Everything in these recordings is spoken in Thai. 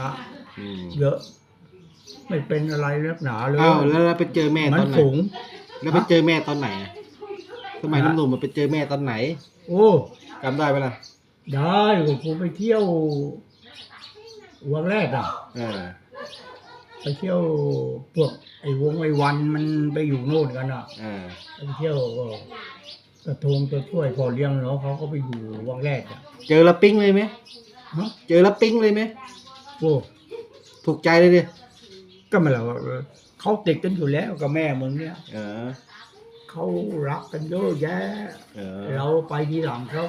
นะอืมเยอะ ไม่เป็นอะไรนักหนาเลยอ้าวแล้วเราไปเจอแม่มัตนอนไหน สูง แล้วไปเจอแม่ตอนไหนอะสมัยฮะ หนุ่มๆมันไปเจอแม่ตอนไหนโอ้จำได้ไหมล่ะได้กูไปเที่ยววันแรกอะ เออไปเที่ยวพวกไอ้วงไอ้วันมันไปอยู่โน่นกันอะ เออไปเที่ยวก็กระทงตัวช่วยพอเลี้ยงเนาะเขาก็ไปอยู่วังแรกอะเจอแล้วปิ้งเลยไหมฮะเจอแล้วปิ้งเลยไหม โอ้ถูกใจเลยดิก็ไมาแล้วเขาติดกันอยู่แล้วกับแม่มึงเนี่ยเออ เขารักกันเยอะแยะเออเราไปทีหลังเขา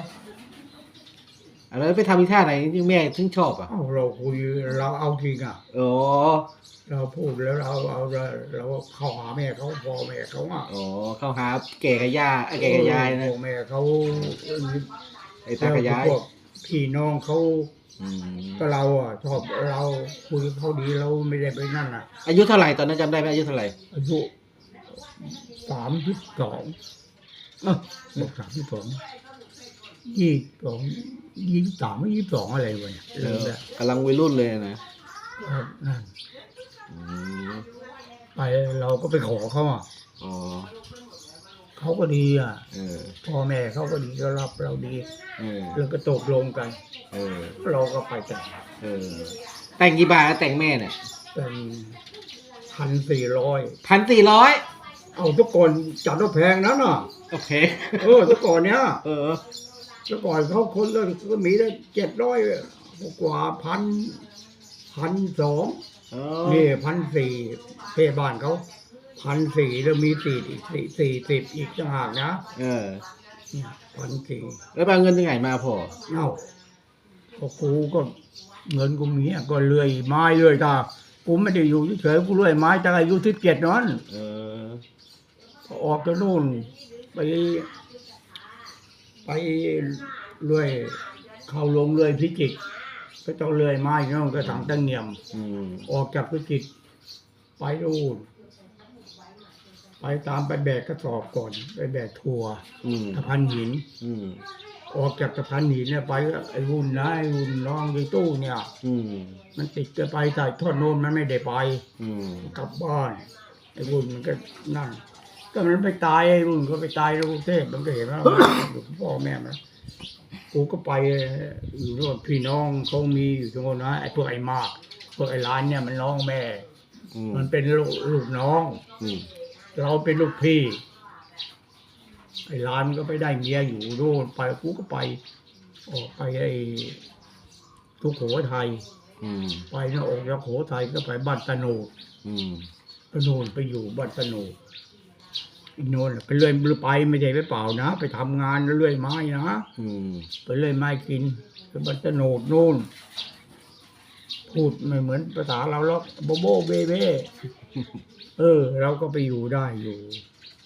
แล้วไปทำอีท่าไหนที่แม่ถึงชอบอะเอ้าเราคุยเราเอาจริงอะ อ๋อเราพูดแล้วเราเอาเราเราเข้าหาแม่เขาพ่อแม่เขาอะอ๋อเข้าหาแก่กับย่าไอ้แก่กับยายนะพ่อแม่เขาไอ้ตากับยาย พวก พี่น้องเขาอืมก็เราอะชอบเราคุยกับเขาดีเราไม่ได้ไปนั่นอะ อายุเท่าไหร่ตอนนั้นจำได้ไหมอายุเท่าไหร่อายุสามสิบสองเออบอกสามสิบสองยี่สิบสองยี่สิบสามยี่สิบสองอะไรวะเนี่ยเอเริ่มอแล้วกำลังวัยรุ่นเลยนะนั่นอืมไปเราก็ไปขอเขาอะอ๋อ เขาก็ดีอะเออพ่อแม่เขาก็ดีก็รับเราดีเออแล้วก็ตกลงกัน เออเราก็ไปแต่งเออแต่งกี่บาทแล้วแต่งแม่เนี่ยเป็นพันสี่ร้อยพันสี่ร้อยเอาทุกคนจัดว่าแพงนั้นน่ะโอเค เออทุกก่อนเนี้ยเออทุกก่อนเขาคนละก็มีได้เจ็ดร้อยกว่าพันพันสองอ๋อนี่พันสี่เพบ้านเขา พันสี่แล้วมีสี่อีกสี่สี่สิบอีกต่างหากนะเออ พันสี่แล้วไปเอาเงินที่ไหนมาพอเอ้าก็กูก็เงินกูมีอะก็เลื่อยไม้เลื่อยตากูไม่ได้อยู่เฉยๆกูเลื่อยไม้ตั้งอายุที่เจ็ดนั้นเออออกจากนู่น ไป ไปเลื่อยเข้าลงเลื่อยพิจิตรก็ต้องเลื่อยไม้นั่นก็ทางตั้งเงียม อืมออกจากพิจิตรไปนู่น ไปตามไปแบกกระสอบก่อน ไปแบกทัวร์อืมสะพานหิน อืมออกจากสะพานหินเนี่ยไปก็ไอ้รุ่นนะไอ้รุ่นน้องไอ้ตู้เนี่ย อืมมันติดจะไปแต่ทอดโน้นมันไม่ได้ไป อืมกลับบ้านไอ้รุ่นมันก็นั่นก็มันไปตายไอ้รุ่นก็ไปตายในกรุงเทพมันก็เห็นว่า อยู่กับพ่อแม่มันกูก็ไปอยู่โน่นพี่น้องเขามีอยู่ตรงโน้นนะไอ้พวกไอ้มากพวกไอ้ร้านเนี่ยมันน้องแม่ อืมมันเป็นลูกลูกน้อง อืม เราเป็นลูกพี่ไอ้ร้านมันก็ไปได้เมียอยู่โน่นไปกูก็ไปออกไปไอ้ทุกโขทัยอืมไปนะออกจากโขทัยก็ไปบ้านตะโนดอืมตะโนดไปอยู่บ้านตะโนดอีกโน่นน่ะไปเลื่อยไปไม่ใช่ไปเปล่านะ ไปทำงานเลื่อยไม้นะอืมไปเลื่อยไม้กินไปบ้านตะโนดนู่น พูดไม่เหมือนภาษาเราหรอกโบโบเบเบ้เออ เราก็ไปอยู่ได้อยู่